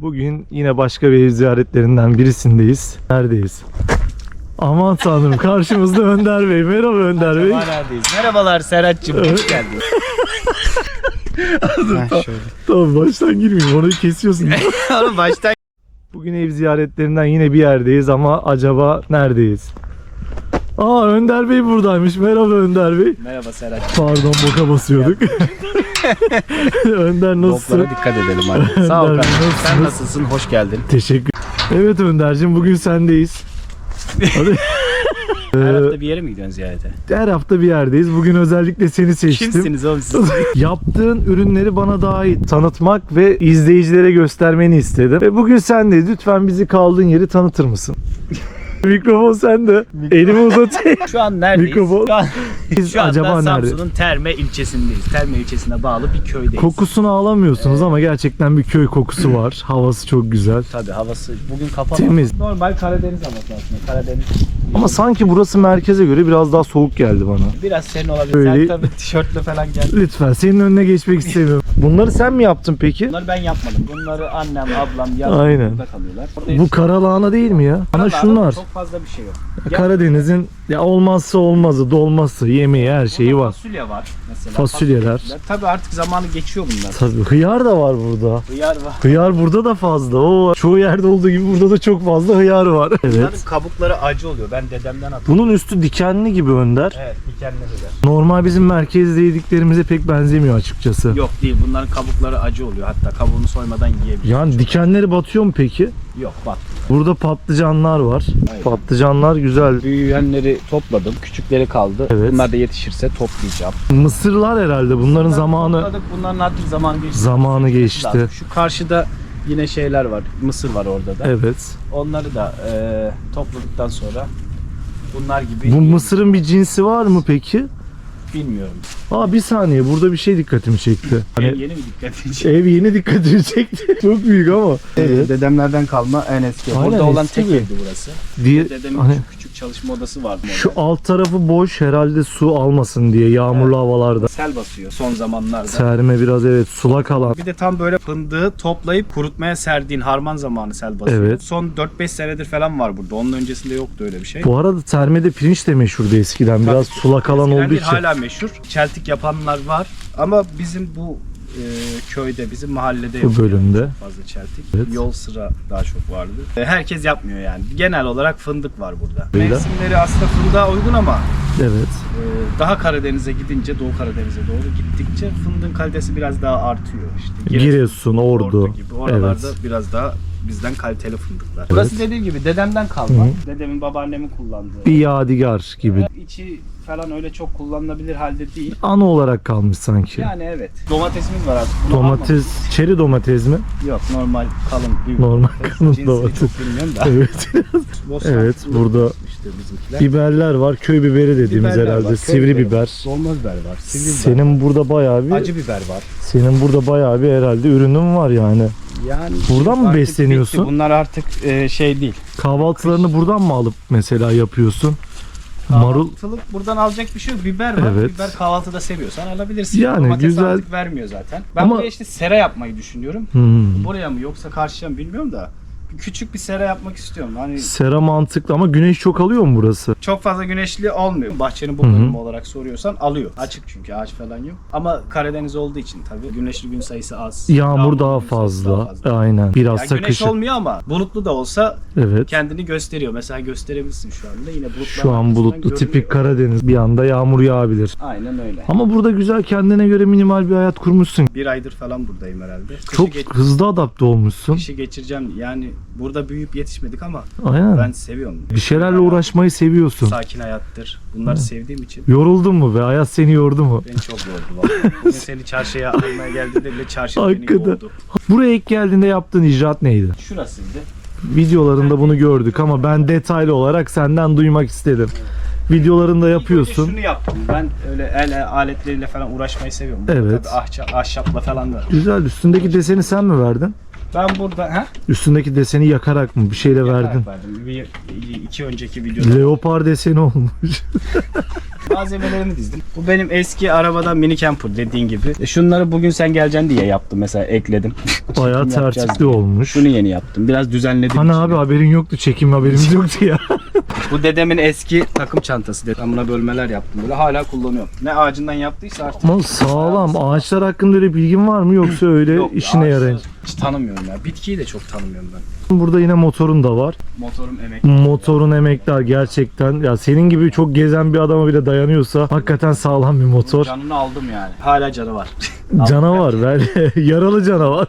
Bugün yine başka bir ev ziyaretlerinden birisindeyiz. Neredeyiz? Aman tanrım karşımızda Önder Bey. Merhaba Önder Bey. neredeyiz? Merhabalar Serhat'cığım. Hoş geldin. Tamam baştan girmeyeyim orayı kesiyorsun. Oğlum baştan Bugün ev ziyaretlerinden yine bir yerdeyiz ama acaba neredeyiz? Aa Önder Bey buradaymış. Merhaba Önder Bey. Merhaba Serhat. Pardon boka basıyorduk. Önder nasılsın? Toplara dikkat edelim hadi. Sağ ol Önder, kardeşim. Sen nasılsınız? nasılsın? Hoş geldin. Teşekkür. Evet Önder'cim bugün sendeyiz. Hadi. Her hafta bir yere mi gidiyorsun ziyarete? her hafta bir yerdeyiz. Bugün özellikle seni seçtim. Kimsiniz oğlum siz? Yaptığın ürünleri bana daha iyi tanıtmak ve izleyicilere göstermeni istedim. Ve bugün sendeyiz. Lütfen bizi kaldığın yeri tanıtır mısın? Mikrofon sende. Elimi uzatayım. Şu an neredeyiz? Mikrofon. Şu, an, Biz şu anda acaba nerede? Samsun'un Terme ilçesindeyiz. Terme ilçesine bağlı bir köydeyiz. Kokusunu alamıyorsunuz ama gerçekten bir köy kokusu var. Havası çok güzel. Tabii havası bugün kapalı. Temiz. Normal Karadeniz havası aslında. Karadeniz. Ama sanki burası merkeze göre biraz daha soğuk geldi bana. Biraz serin olabilir. Böyle- Sen tabii tişörtle falan gel. Lütfen senin önüne geçmek istemiyorum. Bunları sen mi yaptın peki? Bunları ben yapmadım. Bunları annem, ablam yazın Aynen. burada kalıyorlar. Bu karalahana değil mi ya? Ana şunlar. Çok fazla bir şey yok. Karadeniz'in ya olmazsa olmazı, dolması, yemeği her şeyi Burada var. Fasulye var mesela. Fasulyeler. Tabii artık zamanı geçiyor bunlar. Tabii hıyar da var burada. Hıyar var. Hıyar burada da fazla. O çoğu yerde olduğu gibi burada da çok fazla hıyar var. Bunların Evet. kabukları acı oluyor. Ben dedemden hatırlıyorum. Bunun üstü dikenli gibi Önder. Evet, dikenleri de. Normal bizim merkezde yediklerimize pek benzemiyor açıkçası. Yok değil. Bunların kabukları acı oluyor. Hatta kabuğunu soymadan yiyebiliyor. Yani dikenleri batıyor mu peki? Yok bak. Burada patlıcanlar var. Aynen. Patlıcanlar güzel. Büyüyenleri topladım. Küçükleri kaldı. Evet. Bunlar da yetişirse toplayacağım. Mısırlar herhalde bunların Bunları zamanı Topladık. Bunların artık zamanı geçti. zamanı geçti. Şu karşıda yine şeyler var. Mısır var orada da. Evet. Onları da e, topladıktan sonra bunlar gibi Bu mısırın bir cinsi var mı peki? bilmiyorum. Aa bir saniye burada bir şey dikkatimi çekti. Hani, Hani yeni mi dikkat edecek? ev yeni dikkatimi çekti. Çok büyük ama. Evet. Dedemlerden kalma en eski. Aynen, Burada olan tek bir- evdi burası. Diye Dedemin hani küçük, küçük çalışma odası vardı. şu orada. alt tarafı boş herhalde su almasın diye yağmurlu havalarda. sel basıyor son zamanlarda. Serme biraz evet sulak alan. Bir de tam böyle fındığı toplayıp kurutmaya serdiğin harman zamanı sel basıyor. Evet. Son 4-5 senedir falan var burada. Onun öncesinde yoktu öyle bir şey. Bu arada sermede pirinç de meşhurdu eskiden. Biraz Tabii, sulak alan eskiden olduğu değil, için. Hala meşhur. Çeltik yapanlar var. Ama bizim bu e, köyde, bizim mahallede Bu bölümde. fazla çeltik. Evet. Yol sıra daha çok vardı. E, herkes yapmıyor yani. Genel olarak fındık var burada. Öyle. Mevsimleri aslında fındığa uygun ama Evet. e, daha Karadeniz'e gidince, Doğu Karadeniz'e doğru gittikçe fındığın kalitesi biraz daha artıyor. İşte Giresun, Ordu. gibi. Oralarda Evet. biraz daha bizden kaliteli fındıklar. Burası dediğim gibi dedemden kalma. Hı Dedemin babaannemin kullandığı. Bir yadigar gibi. İçi falan öyle çok kullanılabilir halde değil. Ana olarak kalmış sanki. Yani evet. Domatesimiz var artık. Bunu Domates, çeri domates mi? Yok normal kalın büyük. Normal kalın Cinsini domates. çok bilmiyorum da. Evet. Bostan Evet, bu burada işte bizimkiler. Biberler var. Köy biberi dediğimiz Biberler herhalde. var, köy Sivri biberi biber. var, Dolma biber var. Sivri biber var. Senin burada bayağı bir Acı biber var. senin burada bayağı bir herhalde ürünün var yani. Yani Buradan mı artık besleniyorsun? bitti. Bunlar artık e, şey değil. Kahvaltılarını buradan mı alıp mesela yapıyorsun? Marul Kahvaltılık buradan alacak bir şey yok. Biber var. Evet. Biber kahvaltıda seviyorsan alabilirsin. Yani Domates güzel. artık vermiyor zaten. Ben Ama- buraya işte sera yapmayı düşünüyorum. Hmm. Buraya mı yoksa karşıya mı bilmiyorum da. Küçük bir sera yapmak istiyorum. Hani Sera mantıklı ama güneş çok alıyor mu burası? çok fazla güneşli olmuyor. Bahçenin bu Hı hı. bölümü olarak soruyorsan alıyor. Açık çünkü ağaç falan yok. Ama Karadeniz olduğu için tabii güneşli gün sayısı az. Yağmur Yağmurlu daha gün sayısı fazla. Aynen. Biraz da güneş kışın. olmuyor ama bulutlu da olsa Evet. kendini gösteriyor. Mesela gösterebilirsin şu anda. Yine bulutlar Şu an arkasından bulutlu görünüyor. tipik Karadeniz. Bir anda yağmur yağabilir. Aynen öyle. Ama burada güzel kendine göre minimal bir hayat kurmuşsun. Bir aydır falan buradayım herhalde. Kışı Çok geç- hızlı adapte olmuşsun. kışı geçireceğim. Yani burada büyüyüp yetişmedik ama Aynen. ben seviyorum. Bir şeylerle uğraşmayı seviyorsun. Sakin hayattır. Bunları sevdiğim için Yoruldun mu be? Hayat seni yordu mu? beni çok yordu. Bugün seni çarşıya almaya geldiğinde bile çarşı beni Hakikaten. yordu. Buraya ilk geldiğinde yaptığın icraat neydi? Şurasıydı. Videolarında bunu gördük ama ben detaylı olarak senden duymak istedim. Videolarında yapıyorsun. Şunu yaptım. Ben öyle el aletleriyle falan uğraşmayı seviyorum. Evet. Tabii ahşap, ahşapla falan da. Güzel. Üstündeki deseni sen mi verdin? Ben burada ha? Üstündeki deseni yakarak mı bir şeyle verdin? Yakarak verdim. Bir, iki önceki videoda Leopar deseni olmuş. malzemelerini dizdim. Bu benim eski arabadan mini camper dediğin gibi. E şunları bugün sen geleceksin diye yaptım mesela ekledim. Bayağı Çekim tertipli olmuş. Şunu yeni yaptım. Biraz düzenledim. Hani içini. abi haberin yoktu çekim haberimiz yoktu ya. Bu dedemin eski takım çantası. Ben buna bölmeler yaptım. Böyle hala kullanıyorum. Ne ağacından yaptıysa artık. Ama sağlam ağaçlar hakkında öyle bilgin var mı yoksa öyle Yok işine ağaçları yarayın. Hiç tanımıyorum ya. Bitkiyi de çok tanımıyorum ben. Burada yine motorun da var. Motorum emek. Motorun emekler gerçekten. Ya senin gibi çok gezen bir adama bile dayanıyorsa hakikaten sağlam bir motor. Canını aldım yani. Hala canı var. Canavar ver. Yaralı canavar.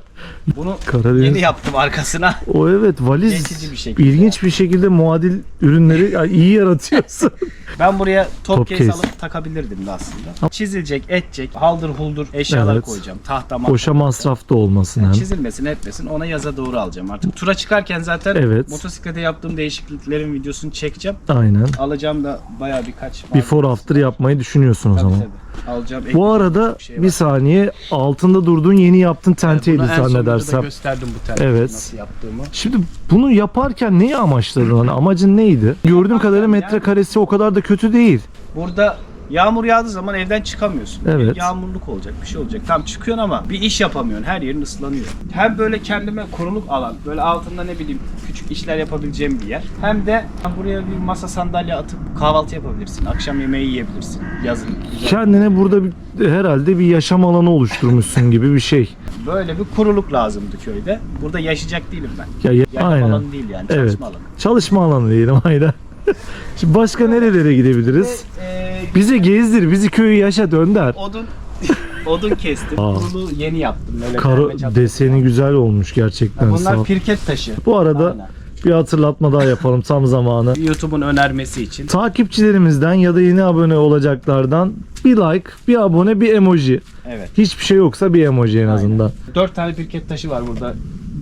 Bunu Karadeniz. yeni yaptım arkasına. O evet valiz. Geçici bir şekilde. İlginç bir şekilde muadil ürünleri iyi yaratıyorsun. Ben buraya top, Top case, case. alıp takabilirdim de aslında. Çizilecek, edecek, haldır huldur eşyalar Evet. koyacağım. Tahta mahta. Boşa masraf da olmasın hem. Çizilmesin etmesin ona yaza doğru alacağım artık. Tura çıkarken zaten Evet. motosiklete yaptığım değişikliklerin videosunu çekeceğim. Aynen. Alacağım da baya birkaç. Before after yapmayı düşünüyorsun o Tabii, zaman. tabii. Alacağım. Bu arada Çok şey bir saniye altında durduğun yeni yaptığın tenteydi Bunu en zannedersem. gösterdim bu tenti Evet. nasıl yaptığımı. Şimdi bunu yaparken neyi amaçladın? Hani amacın neydi? Gördüğüm kadarıyla metrekaresi o kadar da kötü değil. Burada yağmur yağdığı zaman evden çıkamıyorsun. Evet. Yağmurluk olacak, bir şey olacak. Tam çıkıyorsun ama bir iş yapamıyorsun. Her yerin ıslanıyor. Hem böyle kendime koruluk alan, böyle altında ne bileyim küçük işler yapabileceğim bir yer. Hem de buraya bir masa sandalye atıp kahvaltı yapabilirsin. Akşam yemeği yiyebilirsin. Yazın. güzel. Kendine burada bir, herhalde bir yaşam alanı oluşturmuşsun gibi bir şey. Böyle bir kuruluk lazımdı köyde. Burada yaşayacak değilim ben. Ya, ya- Yaşam aynen. alanı değil yani. Evet. Çalışma alanı. Çalışma alanı diyelim aynen. Şimdi başka nerelere gidebiliriz? Ve, e, Bize gezdir, bizi köyü yaşat Önder. odun odun kestim. Kurulu yeni yaptım. Böyle Karo deseni güzel olmuş gerçekten. sağ Bunlar pirket taşı. Bu arada Aynen. Bir hatırlatma daha yapalım tam zamanı. YouTube'un önermesi için. Takipçilerimizden ya da yeni abone olacaklardan bir like, bir abone, bir emoji. Evet. Hiçbir şey yoksa bir emoji en azından. 4 tane pirket taşı var burada.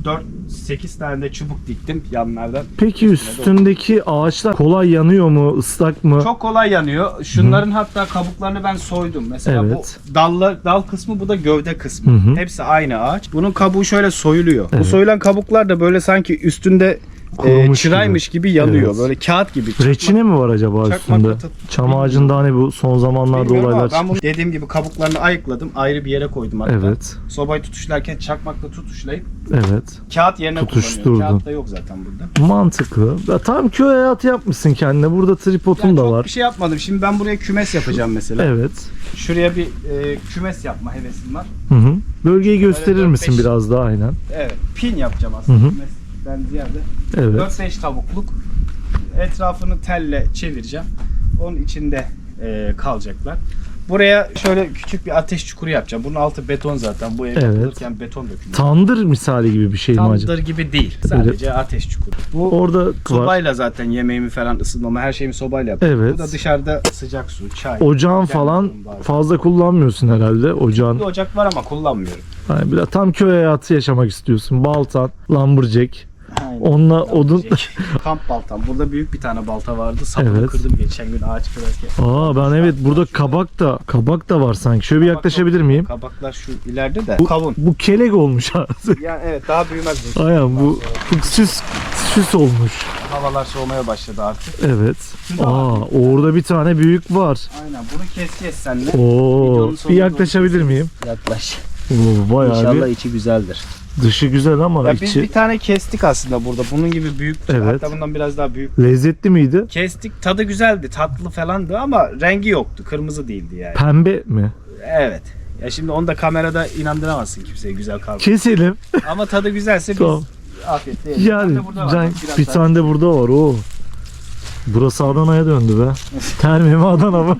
4 8 tane de çubuk diktim yanlardan. Peki üstündeki ağaçlar kolay yanıyor mu, ıslak mı? Çok kolay yanıyor. Şunların hatta kabuklarını ben soydum. Mesela Evet. bu dallar dal kısmı bu da gövde kısmı. Hı hı. Hepsi aynı ağaç. Bunun kabuğu şöyle soyuluyor. Bu Evet. soyulan kabuklar da böyle sanki üstünde e, Kurumuş çıraymış gibi, yanıyor. Evet. Böyle kağıt gibi. Çakmak- Reçine mi var acaba Çakmakla üstünde? tut- Çam ağacında hani bu son zamanlarda Bilmiyorum ama olaylar ben bunu çıkmış. dediğim gibi kabuklarını ayıkladım. Ayrı bir yere koydum hatta. Evet, Sobayı tutuşlarken çakmakla tutuşlayıp evet. kağıt yerine Tutuşturdun. kullanıyorum. Kağıt da yok zaten burada. Mantıklı. Ya tam köy hayatı yapmışsın kendine. Burada tripodun Yani da çok var. bir şey yapmadım. Şimdi ben buraya kümes yapacağım mesela. Evet. Şuraya bir e, kümes yapma hevesim var. Hı hı. Bölgeyi gösterir dört misin beş- biraz daha aynen? Evet. Pin yapacağım aslında Hı hı. Kümesten ziyade. Evet. 4-5 tavukluk. Etrafını telle çevireceğim. Onun içinde e, kalacaklar. Buraya şöyle küçük bir ateş çukuru yapacağım. Bunun altı beton zaten. Bu ev Evet. yapılırken beton dökülüyor. Tandır misali gibi bir şey mi acaba? Tandır gibi değil. Sadece ateş çukuru. Bu Orada var. sobayla zaten yemeğimi falan ısınmama her şeyimi sobayla yapıyorum. Evet. Bu da dışarıda sıcak su, çay. Ocağın falan fazla kullanmıyorsun herhalde ocağın. Bir ocak var ama kullanmıyorum. Yani biraz tam köy hayatı yaşamak istiyorsun. Baltan, lumberjack. Aynen. Onunla odun... Kamp baltam. Burada büyük bir tane balta vardı. Sapını Evet. kırdım geçen gün ağaç kırarken. Aa ben evet burada kabak da kabak da var sanki. Şöyle bir yaklaşabilir miyim? Kabaklar şu ileride de. Bu, Kavun. bu kelek olmuş abi. Yani evet daha büyümez bu. Aynen bu, bu süs süs olmuş. Havalar soğumaya başladı artık. Evet. Aa orada bir tane büyük var. Aynen bunu keseceğiz seninle. Oo Videonun bir sonunda yaklaşabilir miyim? Yaklaş. Oo bayağı İnşallah bir içi güzeldir. Dışı güzel ama Ya biz içi bir tane kestik aslında burada. Bunun gibi büyük. Evet. Hatta bundan biraz daha büyük. lezzetli miydi? Kestik. Tadı güzeldi. Tatlı falandı ama rengi yoktu. Kırmızı değildi yani. Pembe mi? Evet. Ya şimdi onu da kamerada inandıramazsın kimseye güzel karpuz. Keselim. Ama tadı güzelse biz Tamam. afiyetle yeriz. Yani Bir de burada var. can- Biraz bir daha- tane de burada var o. Burası Adana'ya döndü be. Terme mi Adana mı?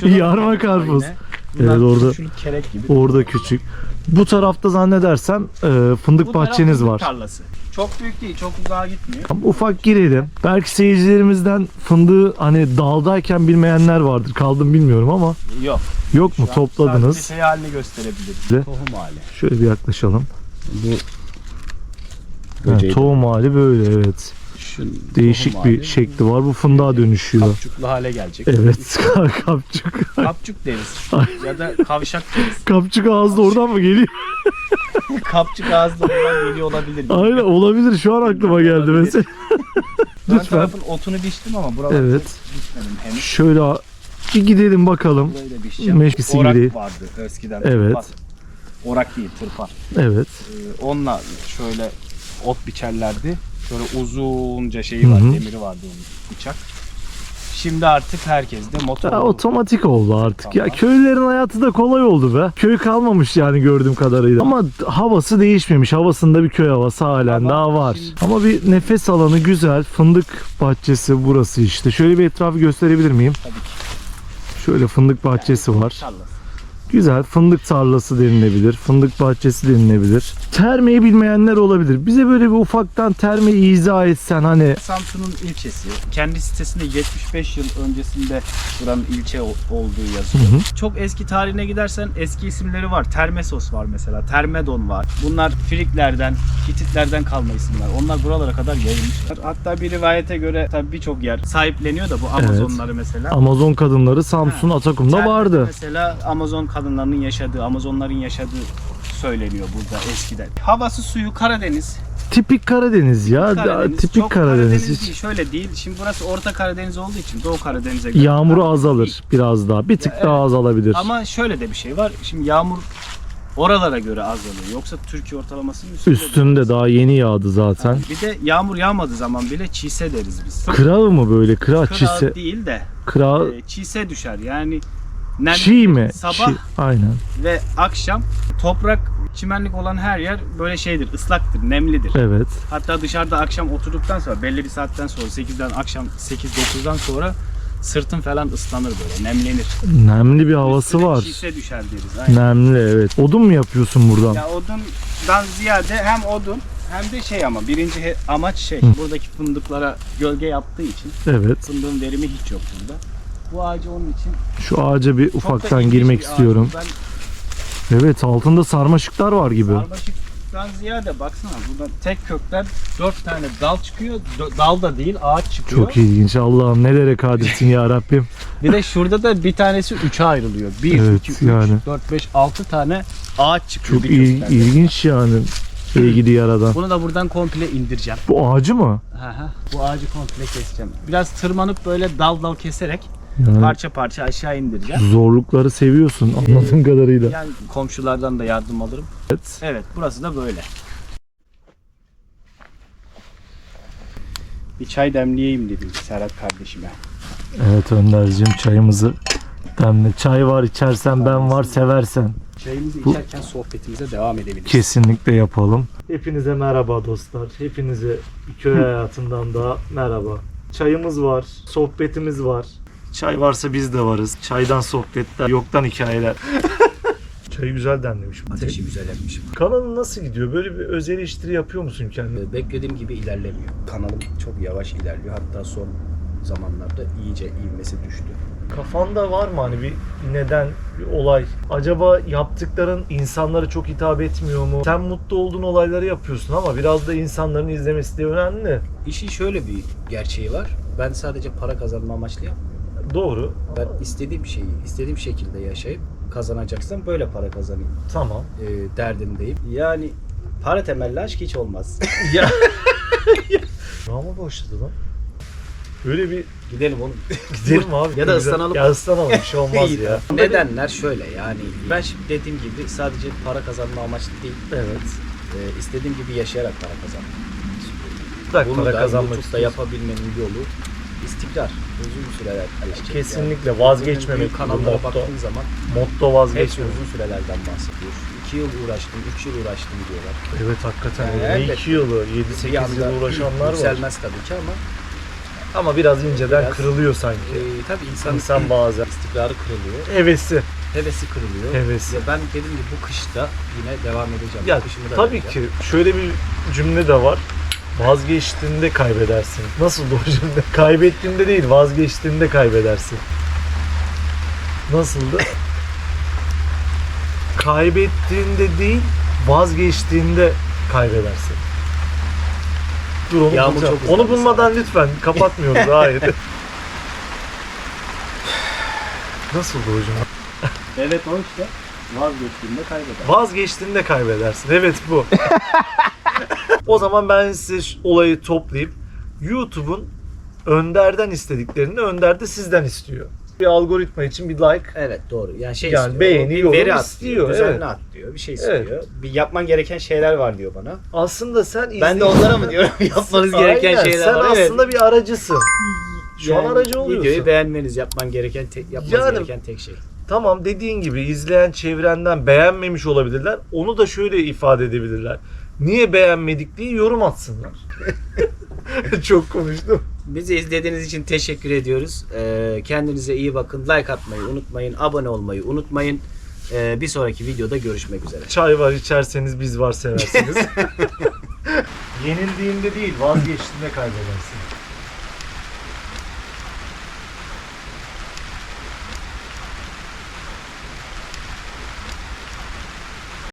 Şurada Yarma karpuz. yine. Bunlar Evet, orada- Şunu kerek gibi. Orada küçük. Bu tarafta zannedersem e, fındık Bu taraf bahçeniz fındık var. Tarlası. Çok büyük değil, çok uzağa gitmiyor. Ufak girelim. Belki seyircilerimizden fındığı hani daldayken bilmeyenler vardır. Kaldım bilmiyorum ama Yok. yok mu Şu an topladınız? Sadece şey halini gösterebiliriz. Ve- Tohum hali. Şöyle bir yaklaşalım. Bu Ha, tohum hali böyle evet. Şunun Değişik bir şekli var. Bu fındığa dönüşüyor. Kapçuklu hale gelecek. Evet. Kapçuk. Kapçuk deriz. ya da kavşak deriz. Kapçuk ağızda oradan mı geliyor? Kapçuk ağızlarından geliyor olabilir. Aynen olabilir. Şu an aklıma geldi Olabilir. mesela. Lütfen. tarafın otunu biçtim ama buraları Evet. biçmedim henüz. Şöyle bir gidelim bakalım. Biçeceğim. Meşkisi Orak gibi. vardı eskiden. Evet. Bak, Orak değil tırpan. Evet. Ee, onunla şöyle ot biçerlerdi. Şöyle uzunca şeyi var, Hı hı. demiri vardı onun bıçak. Şimdi artık herkes de motor. Ya, otomatik oldu artık. Ya Tamam. köylülerin hayatı da kolay oldu be. Köy kalmamış yani gördüğüm kadarıyla. Ama havası değişmemiş. Havasında bir köy havası halen Ama daha var. şimdi- Ama bir nefes alanı güzel. Fındık bahçesi burası işte. Şöyle bir etrafı gösterebilir miyim? Tabii ki. Şöyle fındık bahçesi var. Tarlası. Güzel fındık tarlası denilebilir. Fındık bahçesi denilebilir. Termeyi bilmeyenler olabilir. Bize böyle bir ufaktan termeyi izah etsen hani Samsun'un ilçesi. Kendi sitesinde 75 yıl öncesinde buranın ilçe ol- olduğu yazıyor. Hı hı. Çok eski tarihine gidersen eski isimleri var. Termesos var mesela. Termedon var. Bunlar Friklerden, Hititlerden kalma isimler. Onlar buralara kadar yayılmışlar. Hatta bir rivayete göre tabii birçok yer sahipleniyor da bu Amazonları mesela. Amazon kadınları Samsun Atakum'da Termede vardı. Mesela Amazon kadınlarının yaşadığı, Amazonların yaşadığı söyleniyor burada eskiden. Havası suyu Karadeniz. Tipik Karadeniz ya. Karadeniz. Tipik Çok Karadeniz. değil. Şöyle değil. Şimdi burası Orta Karadeniz olduğu için Doğu Karadeniz'e göre. Yağmuru Karadeniz azalır değil. biraz daha. Bir tık Ya, daha azalabilir. Ama şöyle de bir şey var. Şimdi yağmur oralara göre azalıyor. Yoksa Türkiye ortalamasının üstünde. Üstünde daha yeni yağdı zaten. Yani bir de yağmur yağmadığı zaman bile çise deriz biz. Kırağı mı böyle? Kıra, Kıra çise. değil de Kırağı e, çise düşer. Yani nem- çiğ mi? Sabah Çiğ. Aynen. ve akşam toprak çimenlik olan her yer böyle şeydir, ıslaktır, nemlidir. Evet. Hatta dışarıda akşam oturduktan sonra belli bir saatten sonra 8'den akşam 8-9'dan sonra sırtın falan ıslanır böyle, nemlenir. Nemli bir havası Üstüne var. Çiğse düşer deriz. Aynen. Nemli evet. Odun mu yapıyorsun buradan? Ya odundan ziyade hem odun hem de şey ama birinci he- amaç şey Hı. buradaki fındıklara gölge yaptığı için Evet. fındığın verimi hiç yok burada. Bu ağacı onun için Şu ağaca bir ufaktan girmek istiyorum. Ben Evet altında sarmaşıklar var gibi. sarmaşıktan ziyade baksana burada tek kökten dört tane dal çıkıyor. Dö- Dal da değil ağaç çıkıyor. Çok ilginç. Allah'ım nelere kadirsin ya Rabbim. Bir de şurada da bir tanesi üçe ayrılıyor. 1, Evet, 2, 3, yani. 4, 5, 6 tane ağaç çıkıyor Çok bir il- kökten. ilginç yani. Sevgili yaradan. Bunu da buradan komple indireceğim. Bu ağacı mı? Aha, bu ağacı komple keseceğim. Biraz tırmanıp böyle dal dal keserek Yani parça parça aşağı indireceğim. zorlukları seviyorsun anladığım kadarıyla. Yani komşulardan da yardım alırım. Evet. Evet, burası da böyle. Bir çay demleyeyim dedim Serhat kardeşime. Evet Önder'cim çayımızı demle. Çay var içersen ben var seversen. Çayımızı Bu- içerken sohbetimize devam edebiliriz. Kesinlikle yapalım. Hepinize merhaba dostlar. Hepinize köy hayatından da merhaba. Çayımız var, sohbetimiz var. Çay varsa biz de varız. Çaydan sohbetler, yoktan hikayeler. Çayı güzel demlemiş. Ateşi güzel yapmışım. Kanalın nasıl gidiyor? Böyle bir öz eleştiri yapıyor musun kendine? Beklediğim gibi ilerlemiyor. Kanalım çok yavaş ilerliyor. Hatta son zamanlarda iyice ivmesi düştü. Kafanda var mı hani bir neden, bir olay? Acaba yaptıkların insanlara çok hitap etmiyor mu? Sen mutlu olduğun olayları yapıyorsun ama biraz da insanların izlemesi de önemli. İşin şöyle bir gerçeği var. Ben sadece para kazanma amaçlı yapmıyorum. Doğru. Ben istediğim şeyi istediğim şekilde yaşayıp kazanacaksam böyle para kazanayım Tamam. e, derdindeyim. Yani para temelli aşk hiç olmaz. Ya. Rama başladı lan. Böyle bir Gidelim oğlum. gidelim abi. Ya da ıslanalım. Ya ıslanalım bir şey olmaz İyi, ya. Nedenler şöyle yani ben şimdi dediğim gibi sadece para kazanma amaçlı değil. Evet. e, istediğim gibi yaşayarak para kazanmak. Bırak Bunu para da kazanmak YouTube'da istiyorsun. yapabilmenin yolu istikrar. Uzun süreler. Kesinlikle Yani. vazgeçmemek kanallara motto. zaman Motto vazgeçmemek. uzun sürelerden bahsediyor. 2 yıl uğraştım, 3 yıl uğraştım diyorlar. Evet hakikaten Yani öyle. Ne elbette. 2 yılı, 7-8 Bir yıl uğraşanlar var. Yükselmez tabii ki ama Ama biraz inceden Biraz- kırılıyor sanki. e, tabii insan, İnsan bazen. istikrarı kırılıyor. Hevesi. Hevesi kırılıyor. Hevesi. Ya ben dedim ki bu kışta yine devam edeceğim. Ya tabii ki şöyle bir cümle de var. Vazgeçtiğinde kaybedersin. Nasıl o cümle? Kaybettiğinde değil, vazgeçtiğinde kaybedersin. Nasıldı? Kaybettiğinde değil, vazgeçtiğinde kaybedersin. Dur onu Yağmur bulacağım. çok Onu abi bulmadan lütfen kapatmıyoruz. Hayır. Nasıldı hocam? Evet o işte. Vazgeçtiğinde kaybeder. Vazgeçtiğinde kaybedersin. Evet bu. O zaman ben size olayı toplayıp YouTube'un Önder'den istediklerini Önder de sizden istiyor. Bir algoritma için bir like. Evet doğru. Yani şey Yani istiyor. beğeni, bir yorum veri at istiyor, diyor. Düzenli evet. at diyor. Bir şey Evet. istiyor. Bir yapman gereken şeyler var diyor bana. Aslında sen Ben de onlara mı diyorum yapmanız gereken Aynen, şeyler sen var. Evet. aslında bir aracısın. Şu an aracı oluyorsun. Videoyu beğenmeniz, yapman gereken tek, yapmanız Yani- gereken tek şey. Tamam dediğin gibi izleyen çevrenden beğenmemiş olabilirler. Onu da şöyle ifade edebilirler. Niye beğenmedik diye yorum atsınlar. Çok konuştum. Bizi izlediğiniz için teşekkür ediyoruz. Ee, kendinize iyi bakın. Like atmayı unutmayın. Abone olmayı unutmayın. Ee, bir sonraki videoda görüşmek üzere. Çay var içerseniz biz var seversiniz. Yenildiğinde değil vazgeçtiğinde kaybedersin.